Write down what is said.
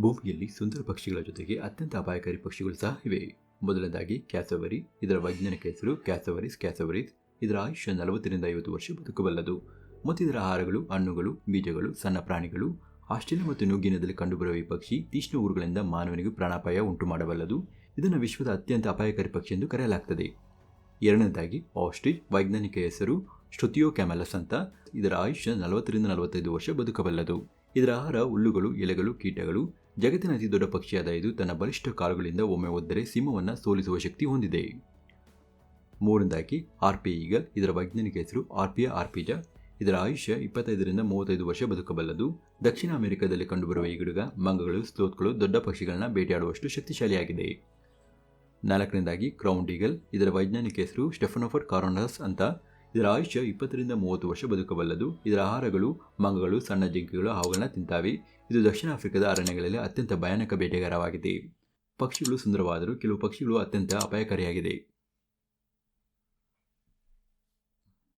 ಭೂಮಿಯಲ್ಲಿ ಸುಂದರ ಪಕ್ಷಿಗಳ ಜೊತೆಗೆ ಅತ್ಯಂತ ಅಪಾಯಕಾರಿ ಪಕ್ಷಿಗಳು ಸಹ ಇವೆ. ಮೊದಲನೇದಾಗಿ ಕ್ಯಾಸವರಿ, ಇದರ ವೈಜ್ಞಾನಿಕ ಹೆಸರು ಕ್ಯಾಸವರಿಸ್ ಕ್ಯಾಸವರಿಸ್ ಇದರ ಆಯುಷ್ಯ ನಲವತ್ತರಿಂದ ಐವತ್ತು ವರ್ಷ ಬದುಕಬಲ್ಲದು. ಮತ್ತು ಇದರ ಆಹಾರಗಳು, ಹಣ್ಣುಗಳು, ಬೀಜಗಳು, ಸಣ್ಣ ಪ್ರಾಣಿಗಳು ಆಸ್ಟ್ರೇಲಿಯಾ ಮತ್ತು ನ್ಯೂಗಿನಿಯಾದಲ್ಲಿ ಕಂಡುಬರುವ ಈ ಪಕ್ಷಿ ತೀಕ್ಷ್ಣ ಊರುಗಳಿಂದ ಮಾನವನಿಗೆ ಪ್ರಾಣಾಪಾಯ ಉಂಟು ಮಾಡಬಲ್ಲದು ಇದನ್ನು ವಿಶ್ವದ ಅತ್ಯಂತ ಅಪಾಯಕಾರಿ ಪಕ್ಷಿ ಎಂದು ಕರೆಯಲಾಗ್ತದೆ. ಎರಡನೇದಾಗಿ ಆಸ್ಟ್ರಿಚ್, ವೈಜ್ಞಾನಿಕ ಹೆಸರು ಶ್ರುತಿಯೋ ಕ್ಯಾಮಲಸ್ ಅಂತ, ಇದರ ಆಯುಷ್ಯ ನಲವತ್ತರಿಂದ ನಲವತ್ತೈದು ವರ್ಷ ಬದುಕಬಲ್ಲದು. ಇದರ ಆಹಾರ, ಹುಲ್ಲುಗಳು, ಎಲೆಗಳು, ಕೀಟಗಳು, ಜಗತ್ತಿನ ಅತಿ ದೊಡ್ಡ ಪಕ್ಷಿಯಾದ ಇದು ತನ್ನ ಬಲಿಷ್ಠ ಕಾಲುಗಳಿಂದ ಒಮ್ಮೆ ಒದ್ದರೆ ಸಿಂಹವನ್ನು ಸೋಲಿಸುವ ಶಕ್ತಿ ಹೊಂದಿದೆ. ಮೂರನೇದಾಗಿ ಆರ್ಪಿ ಈಗಲ್, ಇದರ ವೈಜ್ಞಾನಿಕ ಹೆಸರು ಆರ್ಪಿಯ ಆರ್ಪಿಜ ಇದರ ಆಯುಷ್ಯ ಇಪ್ಪತ್ತೈದರಿಂದ ಮೂವತ್ತೈದು ವರ್ಷ ಬದುಕಬಲ್ಲದು. ದಕ್ಷಿಣ ಅಮೆರಿಕದಲ್ಲಿ ಕಂಡುಬರುವ ಈ ಗಿಡಗ ಮಂಗಗಳು ಸ್ಲೋತ್ಗಳು ದೊಡ್ಡ ಪಕ್ಷಿಗಳನ್ನ ಬೇಟೆಯಾಡುವಷ್ಟು ಶಕ್ತಿಶಾಲಿಯಾಗಿದೆ. ನಾಲ್ಕನೇದಾಗಿ ಕ್ರೌಂಡ್ ಈಗಲ್ ಇದರ ವೈಜ್ಞಾನಿಕ ಹೆಸರು ಸ್ಟೆಫನೋಫರ್ ಕಾರೋನಸ್ ಅಂತ. ಇದರ ಆಯುಷ್ಯ ಇಪ್ಪತ್ತರಿಂದ ಮೂವತ್ತು ವರ್ಷ ಬದುಕಬಲ್ಲದು. ಇದರ ಆಹಾರಗಳು, ಮಂಗಗಳು, ಸಣ್ಣ ಜಿಂಕೆಗಳು ಅವುಗಳನ್ನ ತಿಂತಾವೆ. ಇದು ದಕ್ಷಿಣ ಆಫ್ರಿಕಾದ ಅರಣ್ಯಗಳಲ್ಲಿ ಅತ್ಯಂತ ಭಯಾನಕ ಬೇಟೆಗಾರವಾಗಿದೆ. ಪಕ್ಷಿಗಳು ಸುಂದರವಾದರೂ ಕೆಲವು ಪಕ್ಷಿಗಳು ಅತ್ಯಂತ ಅಪಾಯಕಾರಿಯಾಗಿದೆ.